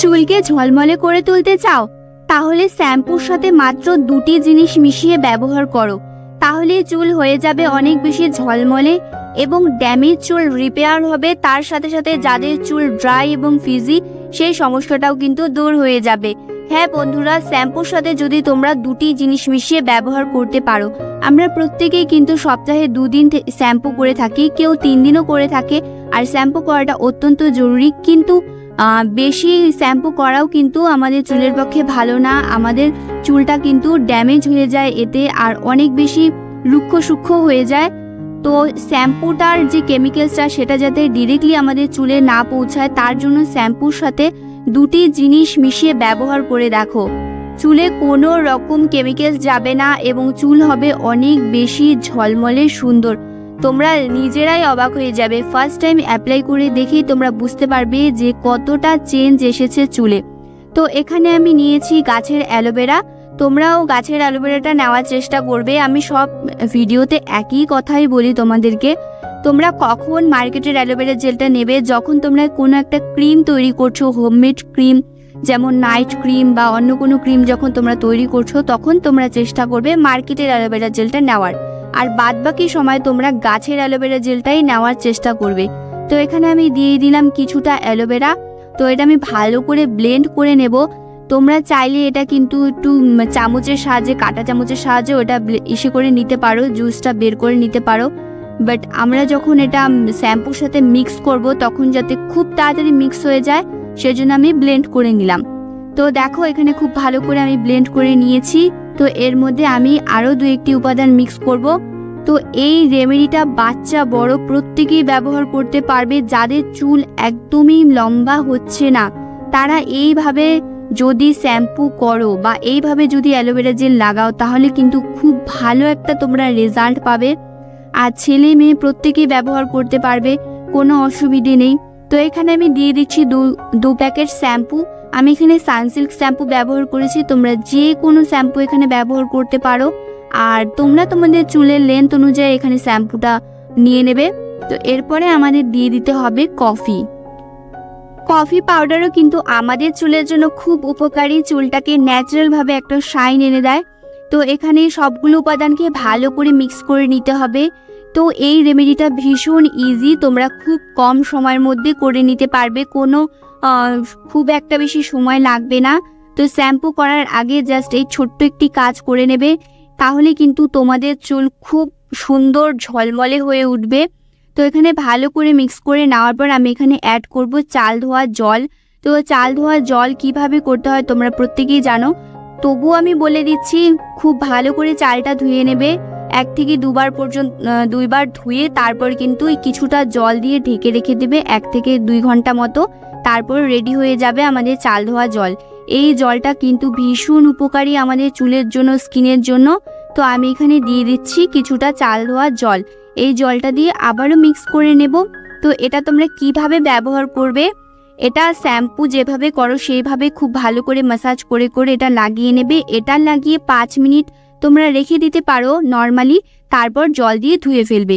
চুলকে ঝলমলে করে তুলতে চাও, তাহলে শ্যাম্পুর সাথে মাত্র দুটি জিনিস মিশিয়ে ব্যবহার করো। তাহলে চুল হয়ে যাবে অনেক বেশি ঝলমলে এবং ড্যামেজ চুল রিপেয়ার হবে, তার সাথে সাথে যাদের চুল ড্রাই এবং ফিজি সেই সমস্যাটাও কিন্তু দূর হয়ে যাবে। হ্যাঁ বন্ধুরা, শ্যাম্পুর সাথে যদি তোমরা দুটি জিনিস মিশিয়ে ব্যবহার করতে পারো, আমরা প্রত্যেকেই কিন্তু সপ্তাহে দুদিন শ্যাম্পু করে থাকি, কেউ তিন দিনও করে থাকে, আর শ্যাম্পু করাটা অত্যন্ত জরুরি। কিন্তু বেশি শ্যাম্পু করাও কিন্তু আমাদের চুলের পক্ষে ভালো না। আমাদের চুলটা কিন্তু ড্যামেজ হয়ে যায় এতে আর অনেক বেশি রুক্ষ সূক্ষ্ম হয়ে যায়। তো শ্যাম্পুটার যে কেমিক্যালসটা সেটা যাতে ডিরেক্টলি আমাদের চুলে না পৌঁছায়, তার জন্য শ্যাম্পুর সাথে দুটি জিনিস মিশিয়ে ব্যবহার করে দেখো। চুলে কোনো রকম কেমিক্যালস যাবে না এবং চুল হবে অনেক বেশি ঝলমলে সুন্দর। তোমরা নিজেরাই অবাক হয়ে যাবে। ফার্স্ট টাইম অ্যাপ্লাই করে দেখেই তোমরা বুঝতে পারবে যে কতটা চেঞ্জ এসেছে চুলে। তো এখানে আমি নিয়েছি গাছের অ্যালোভেরা। তোমরাও গাছের অ্যালোভেরাটা নেওয়ার চেষ্টা করবে। আমি সব ভিডিওতে একই কথাই বলি তোমাদেরকে। তোমরা কখন মার্কেটের অ্যালোভেরা জেলটা নেবে? যখন তোমরা কোনো একটা ক্রিম তৈরি করছ হোমমেড ক্রিম যেমন নাইট ক্রিম বা অন্য কোনো ক্রিম যখন তোমরা তৈরি করছ, তখন তোমরা চেষ্টা করবে মার্কেটের অ্যালোভেরা জেলটা নেওয়ার। আর বাদ বাকি সময় তোমরা গাছের অ্যালোভেরা জেলটাই নেওয়ার চেষ্টা করবে। তো এখানে আমি দিয়ে দিলাম কিছুটা অ্যালোভেরা। তো এটা আমি ভালো করে ব্লেন্ড করে নেব। তোমরা চাইলে এটা কিন্তু একটু চামচের সাহায্যে, কাটা চামচের সাহায্যে ওটা ইসে করে নিতে পারো, জুসটা বের করে নিতে পারো। বাট আমরা যখন এটা শ্যাম্পুর সাথে মিক্স করব, তখন যাতে খুব তাড়াতাড়ি মিক্স হয়ে যায়, সেজন্য আমি ব্লেন্ড করে নিলাম। তো দেখো এখানে খুব ভালো করে আমি ব্লেন্ড করে নিয়েছি। তো এর মধ্যে আমি আরও দু একটি উপাদান মিক্স করব। তো এই রেমেডিটা বাচ্চা, বড় প্রত্যেকেই ব্যবহার করতে পারবে, যাদের চুল একদমই লম্বা হচ্ছে না। তারা এইভাবে যদি শ্যাম্পু করো বা এইভাবে যদি অ্যালোভেরা জেল লাগাও, তাহলে কিন্তু খুব ভালো একটা তোমরা রেজাল্ট পাবে। আর ছেলে মেয়ে প্রত্যেকেই ব্যবহার করতে পারবে, কোনো অসুবিধে নেই। তো এখানে আমি দিয়ে দিচ্ছি দু দু প্যাকেট শ্যাম্পু আমি এখানে সানসিল্ক শ্যাম্পু ব্যবহার করেছি। তোমরা যে কোনো শ্যাম্পু এখানে ব্যবহার করতে পারো। আর তোমরা তোমাদের চুলের লেন্থ অনুযায়ী এখানে শ্যাম্পুটা নিয়ে নেবে। তো এরপরে আমাদের দিয়ে দিতে হবে কফি। কফি পাউডারও কিন্তু আমাদের চুলের জন্য খুব উপকারী। চুলটাকে ন্যাচারালভাবে একটা শাইন এনে দেয়। তো এখানে সবগুলো উপাদানকে ভালো করে মিক্স করে নিতে হবে। তো এই রেমেডিটা ভীষণ ইজি তোমরা খুব কম সময়ের মধ্যে করে নিতে পারবে, কোনো খুব একটা বেশি সময় লাগবে না। তো শ্যাম্পু করার আগে জাস্ট এই ছোট্ট একটি কাজ করে নেবে, তাহলে কিন্তু তোমাদের চুল খুব সুন্দর ঝলমলে হয়ে উঠবে। তো এখানে ভালো করে মিক্স করে নেওয়ার পর আমি এখানে অ্যাড করব চাল ধোয়া জল। তো চাল ধোয়া জল কীভাবে করতে হয় তোমরা প্রত্যেকেই জানো। তবুও আমি বলে দিচ্ছি, খুব ভালো করে চালটা ধুয়ে নেবে। এক থেকে দুবার পর্যন্ত দুইবার ধুয়ে তারপর কিন্তু কিছুটা জল দিয়ে ঢেকে রেখে দেবে এক থেকে দুই ঘণ্টা মতো। তারপর রেডি হয়ে যাবে আমাদের চাল ধোয়া জল। এই জলটা কিন্তু ভীষণ উপকারী আমাদের চুলের জন্য, স্কিনের জন্য। তো আমি এখানে দিয়ে দিচ্ছি কিছুটা চাল ধোয়া জল। এই জলটা দিয়ে আবারও মিক্স করে নেব। তো এটা তোমরা কীভাবে ব্যবহার করবে? এটা শ্যাম্পু যেভাবে করো, সেইভাবে খুব ভালো করে মাসাজ করে করে এটা লাগিয়ে নেবে। এটা লাগিয়ে পাঁচ মিনিট তোমরা রেখে দিতে পারো নর্মালি তারপর জল দিয়ে ধুয়ে ফেলবে।